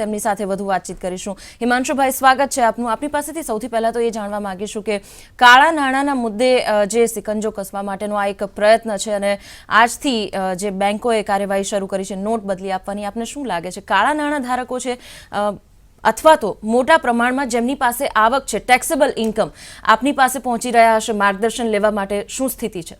તેમની સાથે વધુ વાતચીત કરીશું. હિમાંશુભાઈ, સ્વાગત છે આપનું. આપની પાસેથી સૌથી પહેલા તો એ જાણવા માંગીશું કે કાળા નાણાંના મુદ્દે જે સિકંજો કસવા માટેનો આ એક પ્રયત્ન છે અને આજથી જે બેંકોએ કાર્યવાહી શરૂ કરી છે, નોટ બદલી આપવાની, આપને શું લાગે છે? કાળા નાણાં ધારકો છે અથવા તો મોટા પ્રમાણમાં જેમની પાસે આવક છે ટેક્સેબલ ઇન્કમ આપની પાસે પહોંચી રહ્યા હશે, માર્ગદર્શન લેવા માટે શું સ્થિતિ છે?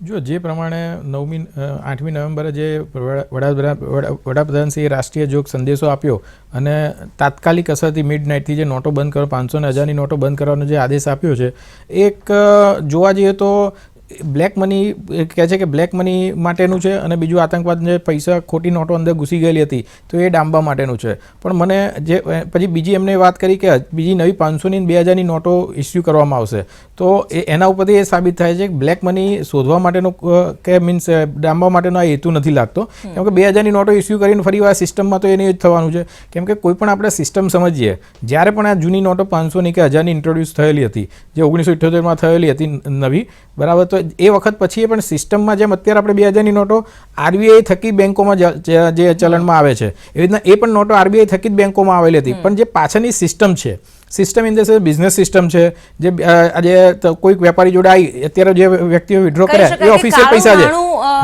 જો જે પ્રમાણે નવમી આઠમી નવેમ્બરે જે વડા- વડાપ્રધાન, વડા- વડાપ્રધાનશ્રીએ રાષ્ટ્રીય જોગ સંદેશો આપ્યો અને તાત્કાલિક અસરથી મિડ નાઇટથી જે નોટો બંધ કરવા પાંચસો ને હજારની નોટો બંધ કરવાનો જે આદેશ આપ્યો છે, એક જોવા જઈએ તો બ્લેક મની કહે છે કે બ્લેક મની માટેનું છે અને બીજું આતંકવાદ જે પૈસા ખોટી નોટો અંદર ઘૂસી ગયેલી હતી તો એ ડાંબા માટેનું છે. પણ મને જે પછી બીજી એમને વાત કરી કે બીજી નવી પાંચસોની બે હજારની નોટો ઇસ્યુ કરવામાં આવશે. તો એ એના ઉપરથી એ સાબિત થાય છે કે બ્લેક મની શોધવા માટેનો કે મીન્સ ડાંબા માટેનો આ હેતુ નથી લાગતો. કેમ કે બે હજારની નોટો ઇસ્યુ કરીને ફરી વાર સિસ્ટમમાં તો એને જ થવાનું છે. કેમ કે કોઈ પણ આપણે સિસ્ટમ સમજીએ જ્યારે પણ આ જૂની નોટો પાંચસોની કે હજારની ઇન્ટ્રોડ્યુસ થયેલી હતી જે ઓગણીસો ઇઠ્યોતેરમાં થયેલી હતી નવી બરાબર તો એ વખત પછી પણ સિસ્ટમમાં જેમ અત્યારે આપણે બે હજારની નોટો આરબીઆઈ થકી બેંકોમાં જે ચલણમાં આવે છે એવી રીતના એ પણ નોટો આરબીઆઈ થકી જ બેંકોમાં આવેલી હતી. પણ જે પાછળની સિસ્ટમ છે system in the sense business system છે જે આજે કોઈક વેપારી જોડે આવી અત્યારે જે વ્યક્તિઓ વિડ્રો કર્યા એ ઓફિસિયલ ઓફિશિયલ પૈસા છે.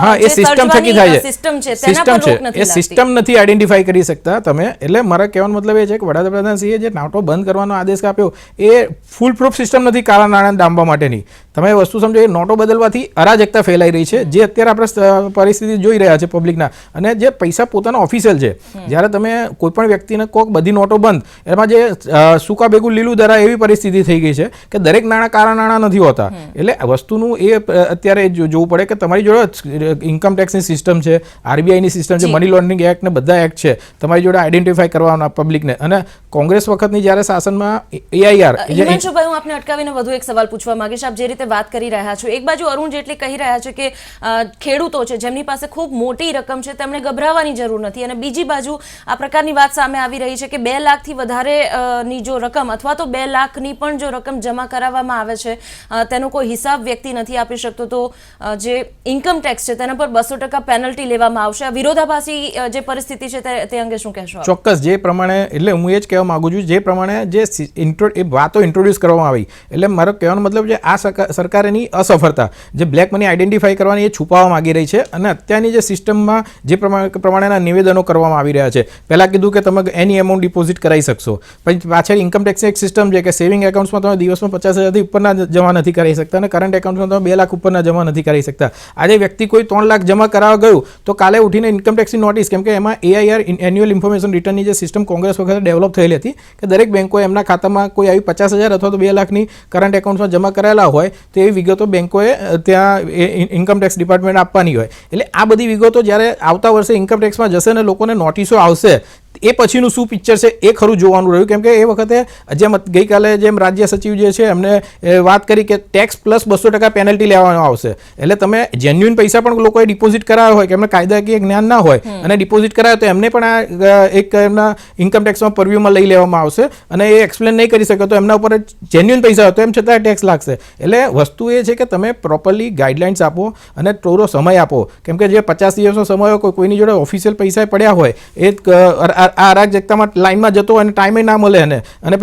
હા એ સિસ્ટમ થકી થાય છે. સિસ્ટમ છે એ સિસ્ટમ નથી આઈડેન્ટિફાઈ કરી શકતા. તમે એટલે મારા કહેવાનો મતલબ એ છે કે વડાપ્રધાનશ્રીએ જે નાટો બંધ કરવાનો આદેશ આપ્યો એ ફૂલ પ્રૂફ સિસ્ટમ નથી કાળા નાણાં ડામવા માટેની. તમે એ વસ્તુ સમજો એ નોટો બદલવાથી અરાજકતા ફેલાઈ રહી છે. જે અત્યારે આપણે પરિસ્થિતિ જોઈ રહ્યા છે પબ્લિકના. અને જે પૈસા પોતાના ઓફિશિયલ છે. જ્યારે તમે કોઈ પણ વ્યક્તિને કોક બધી નોટો બંધ એમાં જે સૂકા ભેગું લીલું ધરા એવી પરિસ્થિતિ થઈ ગઈ છે કે દરેક નાણાં કાળા નાણાં નથી હોતા. એટલે વસ્તુનું એ અત્યારે જોવું પડે કે તમારી જોડે ઇન્કમ ટેક્સની સિસ્ટમ છે આરબીઆઈની સિસ્ટમ છે મની લોન્ડરિંગ એક્ટ ને બધા એક્ટ છે. તમારી જોડે આઈડેન્ટિફાઈ કરવાના પબ્લિકને અને કોંગ્રેસ વખતની જ્યારે શાસનમાં એઆઈઆર હું આપને અટકાવીને વધુ એક સવાલ પૂછવા માંગીશ. આપ જે રીતે વાત કરી રહ્યા છો. એક બાજુ અરુણ જેટલી કહી રહ્યા છે કે ખેડૂતો છે, જેમની પાસે ખૂબ મોટી રકમ છે તેમણે ગભરાવાની જરૂર નથી. અને બીજી બાજુ આ પ્રકારની વાત સામે આવી રહી છે કે બે લાખથી વધારે ની જો રકમ અથવા તો બે લાખની પણ જો રકમ જમા કરાવવામાં આવે છે તેનો કોઈ હિસાબ વ્યક્તિ નથી આપી શકતો. તો જે ઇન્કમ ટેક્સ છે, તેના પર બસો ટકા પેનલ્ટી લેવામાં આવશે. વિરોધાભાસી જે પરિસ્થિતિ છે, તે- અંગે શું કહેશો ચોક્કસ. જે પ્રમાણે, એટલે હું એ જ કહેવા માગું છું, જે પ્રમાણે જે ઇન્ટ્રો એ વાતો ઇન્ટ્રોડ્યુસ કરવામાં આવી. એટલે મારો કહેવાનો મતલબ છે, આ સરકારની અસફળતા, જે બ્લેક મની આઈડેન્ટિફાઈ કરવાની એ છુપાવવા માંગી રહી છે અને અત્યારની જે સિસ્ટમમાં જે પ્રમાણે, પ્રમાણેના નિવેદનો કરવામાં આવી રહ્યા છે. પહેલાં કીધું કે તમે એની એમાઉન્ટ ડિપોઝિટ કરાવી શકશો. પછી પાછળ ઇન્કમ ટેક્સની એક સિસ્ટમ છે કે સેવિંગ એકાઉન્ટ્સમાં તમે દિવસમાં પચાસ હજારથી ઉપરના જમા નથી કરાવી શકતા અને કરંટ એકાઉન્ટમાં તમે બે લાખ ઉપરના જમા નથી કરાવી શકતા. આજે વ્યક્તિ કોઈ ત્રણ લાખ જમા કરાવવા ગયું, તો કાલે ઉઠીને ઇન્કમ ટેક્સની નોટિસ કેમ કે એમાં એઆઈઆર એન્યુઅલ ઇન્ફોર્મેશન રિટર્નની જે સિસ્ટમ કોંગ્રેસ વખતે ડેવલપ થયેલી હતી, કે દરેક બેંકોએ એમના ખાતામાં કોઈ આવી પચાસ હજાર અથવા તો બે લાખની કરંટ એકાઉન્ટમાં જમા કરાયેલા હોય તો એવી વિગતો બેંકોએ ત્યાં ઇન્કમ ટેક્સ ડિપાર્ટમેન્ટ આપવાની હોય. એટલે આ બધી વિગતો જ્યારે આવતા વર્ષે ઇન્કમ ટેક્સમાં જશે ને લોકોને નોટિસો આવશે એ પછીનું શું પિક્ચર છે એ ખરું જોવાનું રહ્યું. કેમ કે એ વખતે જેમ ગઈકાલે જેમ રાજ્ય સચિવ જે છે એમને વાત કરી કે ટેક્સ પ્લસ બસો ટકા પેનલ્ટી લેવામાં આવશે. એટલે તમે જેન્યુઇન પૈસા પણ લોકોએ ડિપોઝિટ કરાવ્યા હોય કે એમને કાયદાકીય જ્ઞાન ના હોય અને ડિપોઝિટ કરાવે તો એમને પણ આ એક એમના ઇન્કમ ટેક્સમાં પરવ્યુમાં લઈ લેવામાં આવશે અને એ એક્સપ્લેન નહીં કરી શકે તો એમના ઉપર જેન્યુઇન પૈસા હોય તો એમ છતાં ટેક્સ લાગશે. એટલે વસ્તુ એ છે કે તમે પ્રોપરલી ગાઈડલાઇન્સ આપો અને થોડો સમય આપો. કેમ કે જે પચાસ દિવસનો સમય હોય કોઈ કોઈની જોડે ઓફિશિયલ પૈસા પડ્યા હોય એ આ અરાજકતામાં લાઇનમાં જતો અને ટાઈમે ના મળે એને. અને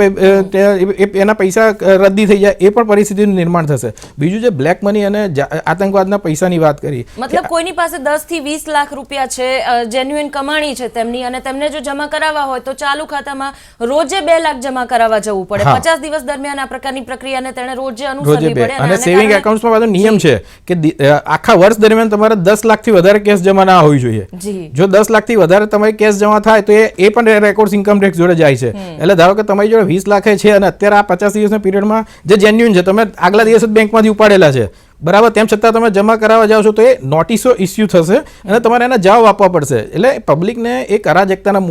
એના પૈસા રદ્દી થઈ જાય એ પણ પરિસ્થિતિનું નિર્માણ થશે. બીજું જે બ્લેક મની અને આતંકવાદના પૈસાની વાત કરી મતલબ કોઈની પાસે દસથી વીસ લાખ રૂપિયા છે જેન્યુઇન કમાણી છે તેમની અને તેમને જો જમા કરાવવા હોય તો ચાલુ ખાતામાં રોજે બે લાખ જમા કરાવવા જવું પડે. પચાસ દિવસ દરમિયાન આ પ્રકારની પ્રક્રિયાને તેણે રોજે અનુસરવી પડે અને સેવિંગ એકાઉન્ટમાં પાછો નિયમ છે કે આખા વર્ષ દરમિયાન તમારે દસ લાખથી વધારે કેસ જમા ના હોવી જોઈએ. જો દસ લાખથી વધારે તમારી કેસ જમા થાય તો એ એ પણ રેકોર્ડ ઇન્કમ ટેક્સ જોડે જાય છે. એટલે ધારો કે તમારી જોડે વીસ લાખે છે અને અત્યારે આ પચાસ દિવસના પીરિયડમાં જે જેન્યુન છે તમે આગલા દિવસ જ બેંકમાંથી ઉપાડેલા છે. બરાબર તેમ છતાં તમે જમા કરાવવા જાઓ છો તો એ નોટિસો ઇસ્યુ થશે અને તમારે એના જવાબ આપવા પડશે. એટલે પબ્લિકને એક અરાજકતાના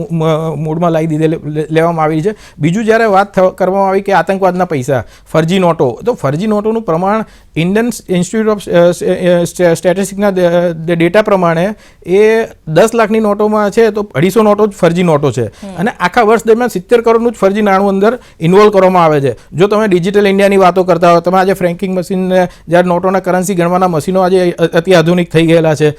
મૂડમાં લાવી દીધે લેવામાં આવી છે. બીજું જ્યારે વાત કરવામાં આવી કે આતંકવાદના પૈસા ફરજી નોટો તો ફરજી નોટોનું પ્રમાણ ઇન્ડિયન ઇન્સ્ટિટ્યૂટ ઓફ સ્ટેટિસ્ટિકના ડેટા પ્રમાણે એ દસ લાખની નોટોમાં છે તો અઢીસો નોટો જ ફરજી નોટો છે. અને આખા વર્ષ દરમિયાન સિત્તેર કરોડનું જ ફરજી નાણું અંદર ઇન્વોલ્વ કરવામાં આવે છે. જો તમે ડિજિટલ ઇન્ડિયાની વાતો કરતા હો તમે આજે ફ્રેન્કિંગ મશીનને જ્યારે નોટોના પ્રમાણે કરન્સી ગણવાના મશીનો આજે અતિ આધુનિક થઈ ગયેલા છે.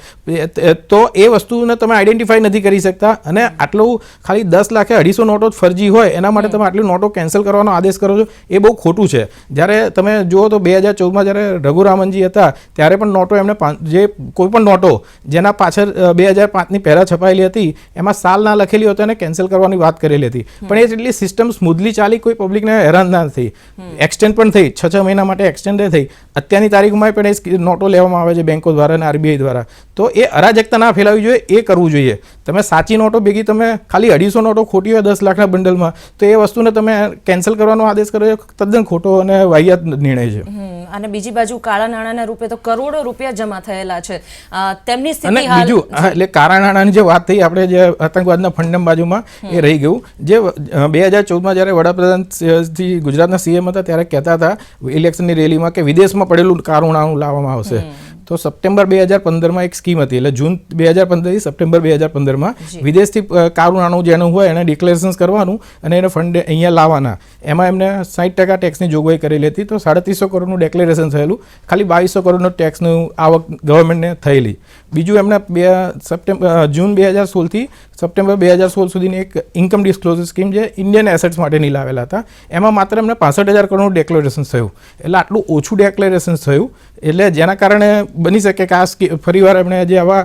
તો એ વસ્તુને તમે આઈડેન્ટિફાઈ નથી કરી શકતા અને આટલું ખાલી દસ લાખે અઢીસો નોટો જ ફરજી હોય એના માટે તમે આટલી નોટો કેન્સલ કરવાનો આદેશ કરો છો એ બહુ ખોટું છે. જ્યારે તમે જુઓ તો બે હજાર ચૌદમાં જ્યારે રઘુરામનજી હતા ત્યારે પણ નોટો એમને જે કોઈ પણ નોટો જેના પાછળ બે હજાર પાંચની પહેલાં છપાયેલી હતી એમાં સાલ ના લખેલી હતી અને કેન્સલ કરવાની વાત કરેલી હતી. પણ એ જેટલી સિસ્ટમ સ્મૂથલી ચાલી કોઈ પબ્લિકને હેરાન ના થઈ. એક્સટેન્ડ પણ થઈ. છ છ મહિના માટે એક્સટેન્ડ થઈ. અત્યારની તારીખમાં પણ એ નોટો લેવામાં આવે છે બેંકો દ્વારા અને આરબીઆઈ દ્વારા. તો એ અરાજકતા ના ફેલાવી જોઈએ એ કરવું જોઈએ. તમે સાચી નોટો ભેગી તમે ખાલી અઢીસો નોટો ખોટી હોય દસ લાખના બંડલમાં તો એ વસ્તુને તમે કેન્સલ કરવાનો આદેશ કર્યો એ તદ્દન ખોટો અને વાહિયાત નિર્ણય છે. અને બીજી બાજુ કાળા નાણાંના રૂપે તો કરોડો રૂપિયા જમા થયેલા છે. તેમની સ્થિતિ હાલ બીજું એટલે કાળા નાણાંની જે વાત થઈ આપણે જે આતંકવાદના ફંડમ બાજુમાં એ રહી ગયું. જે બે હજાર ચૌદમાં જ્યારે વડાપ્રધાન ગુજરાતના સીએમ હતા ત્યારે કહેતા હતા ઇલેક્શનની રેલીમાં કે વિદેશમાં પડેલું કાળું નાણું લાવવામાં આવશે. તો સપ્ટેમ્બર બે હજાર પંદરમાં એક સ્કીમ હતી. એટલે જૂન બે હજાર પંદરથી સપ્ટેમ્બર બે હજાર પંદરમાં વિદેશથી કારું નાણું જેનું હોય એને ડિક્લેરેશન કરવાનું અને એને ફંડ અહીંયા લાવવાના. એમાં એમને સાઠ ટકા ટેક્સની જોગવાઈ કરેલી હતી. તો સાડત્રીસો કરોડનું ડિક્લેરેશન થયેલું. ખાલી બાવીસો કરોડનો ટેક્સનું આવક ગવર્મેન્ટને થયેલી. બીજું એમને બે સપ્ટેમ્બર જૂન બે હજાર સોળથી સપ્ટેમ્બર બે હજાર સોળ સુધીની એક ઇન્કમ ડિસ્ક્લોઝર સ્કીમ જે ઇન્ડિયન એસેટ્સ માટેની લાવેલા હતા. એમાં માત્ર એમને પાસઠ હજાર કરોડનું ડેક્લેરેશન થયું. એટલે આટલું ઓછું ડેક્લેરેશન થયું એટલે જેના કારણે બની શકે કે આ ફરીવાર એમણે જે આવા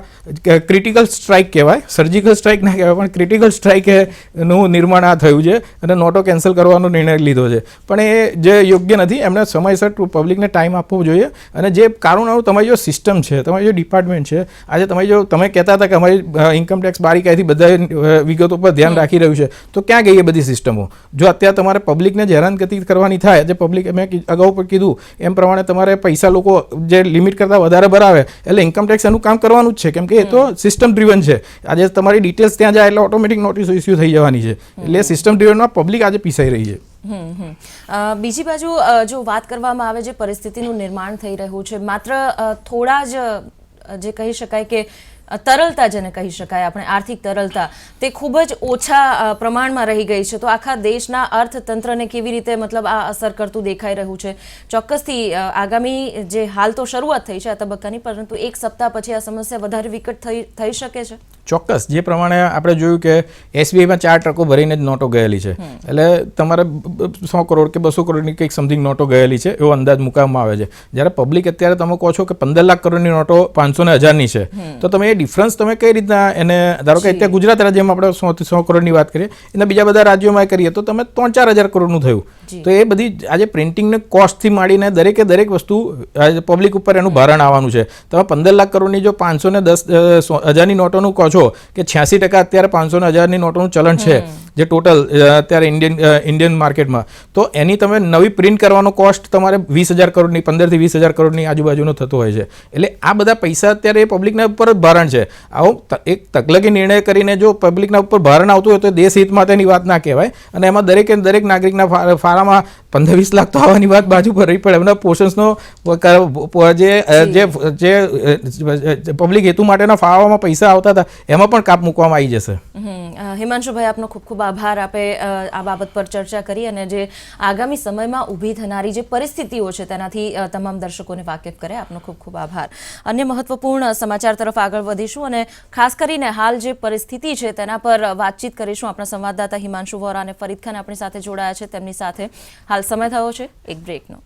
ક્રિટિકલ સ્ટ્રાઇક કહેવાય સર્જિકલ સ્ટ્રાઇક ના કહેવાય પણ ક્રિટિકલ સ્ટ્રાઇકનું નિર્માણ આ થયું છે અને નોટો કેન્સલ કરવાનો નિર્ણય લીધો છે. પણ એ જે યોગ્ય નથી એમણે સમયસર પબ્લિકને ટાઈમ આપવો જોઈએ અને જે કારણોનું તમારી જો સિસ્ટમ છે તમારી જો ડિપાર્ટમેન્ટ છે આજે તમે જો તમે કહેતા હતા કે અમારી ઇન્કમટેક્સ બારીકાઈથી બધા વિગતો પર ધ્યાન રાખી રહ્યું છે તો ક્યાં ગઈ એ બધી સિસ્ટમો જો અત્યારે તમારે પબ્લિકને જ હેરાનગતિ કરવાની થાય જે પબ્લિક મેં અગાઉ પણ કીધું એમ પ્રમાણે તમારે પૈસા લોકો જે લિમિટ કરતાં વધારે ભરાવે એટલે ઇન્કમ ટેક્સ એનું કામ કરવાનું જ છે. કેમ કે એ તો સિસ્ટમ ડ્રીવન છે. આજે તમારી ડિટેલ્સ ત્યાં જાય એટલે ઓટોમેટિક નોટિસ ઇસ્યુ થઈ જવાની છે. એટલે સિસ્ટમ ડ્રીવનમાં પબ્લિક આજે પીસાઈ રહી છે. બીજી બાજુ જો વાત કરવામાં આવે જે પરિસ્થિતિનું નિર્માણ થઈ રહ્યું છે માત્ર થોડા જ જે કહી શકાય કે તરલતા જેને કહી શકાય, આપણે આર્થિક તરલતા, તે ખૂબ જ ઓછા પ્રમાણમાં રહી ગઈ છે. તો આખા દેશના અર્થતંત્રને કેવી રીતે મતલબ આ અસર કરતું દેખાઈ રહ્યું છે? ચોક્કસથી આગામી જે હાલ તો શરૂઆત થઈ છે આ તબક્કાની, પરંતુ એક સપ્તાહ પછી આ સમસ્યા વધારે વિકટ થઈ થઈ શકે છે? ચોક્કસ. જે પ્રમાણે આપણે જોયું કે એસબીઆઈમાં ચાર ટ્રકો ભરીને જ નોટો ગયેલી છે. એટલે તમારે સો કરોડ કે બસો કરોડની કંઈક સમથિંગ નોટો ગયેલી છે એવો અંદાજ મૂકવામાં આવે છે. જ્યારે પબ્લિક અત્યારે તમે કહો છો કે પંદર લાખ કરોડની નોટો પાંચસો ને હજારની છે તો તમે એ ડિફરન્સ તમે કઈ રીતના એને ધારો કે અત્યારે ગુજરાત રાજ્યમાં આપણે સો સો કરોડની વાત કરીએ એના બીજા બધા રાજ્યોમાં કરીએ તો તમે ત્રણ ચાર હજાર કરોડનું થયું. તો એ બધી આજે પ્રિન્ટિંગને કોસ્ટથી માંડીને દરેકે દરેક વસ્તુ પબ્લિક ઉપર એનું ભારણ આવવાનું છે. તમે પંદર લાખ કરોડની જો પાંચસો ને દસ હજારની નોટોનું કહો છો કે છ્યાસી ટકા અત્યારે પાંચસો ને હજારની નોટોનું ચલણ છે જે ટોટલ અત્યારે ઇન્ડિયન ઇન્ડિયન માર્કેટમાં. તો એની તમે નવી પ્રિન્ટ કરવાનો કોસ્ટ તમારે વીસ હજાર કરોડની પંદરથી વીસ હજાર કરોડની આજુબાજુનો થતો હોય છે. એટલે આ બધા પૈસા અત્યારે એ પબ્લિકના ઉપર જ ભારણ છે. આવો એક તકલકી નિર્ણય કરીને જો પબ્લિકના ઉપર ભારણ આવતું હોય તો દેશ હિત માટેની વાત ના કહેવાય. અને એમાં દરેકે દરેક નાગરિકના ફા- ફાળામાં પંદર વીસ લાખ તો આવવાની વાત બાજુ પર રહી પડે એમના પોર્શન્સનો જે જે પબ્લિક હેતુ માટેના ફાળવામાં પૈસા આવતા હતા એમાં પણ કાપ મૂકવામાં આવી જશે. હમ, હિમાંશુભાઈ આપનો ખૂબ ખૂબ આભાર. આપે આ બાબત પર ચર્ચા કરી અને જે આગામી સમયમાં ઊભી થનારી જે પરિસ્થિતિઓ છે તેનાથી તમામ દર્શકોને વાકેફ કરે આપનો ખૂબ ખૂબ આભાર. અન્ય મહત્વપૂર્ણ સમાચાર તરફ આગળ વધીશું અને ખાસ કરીને હાલ જે પરિસ્થિતિ છે તેના પર વાતચીત કરીશું. આપણા સંવાદદાતા હિમાંશુ વોરા અને ફરીદ ખાન આપણી સાથે જોડાયા છે તેમની સાથે હાલ સમય થયો છે એક બ્રેકનો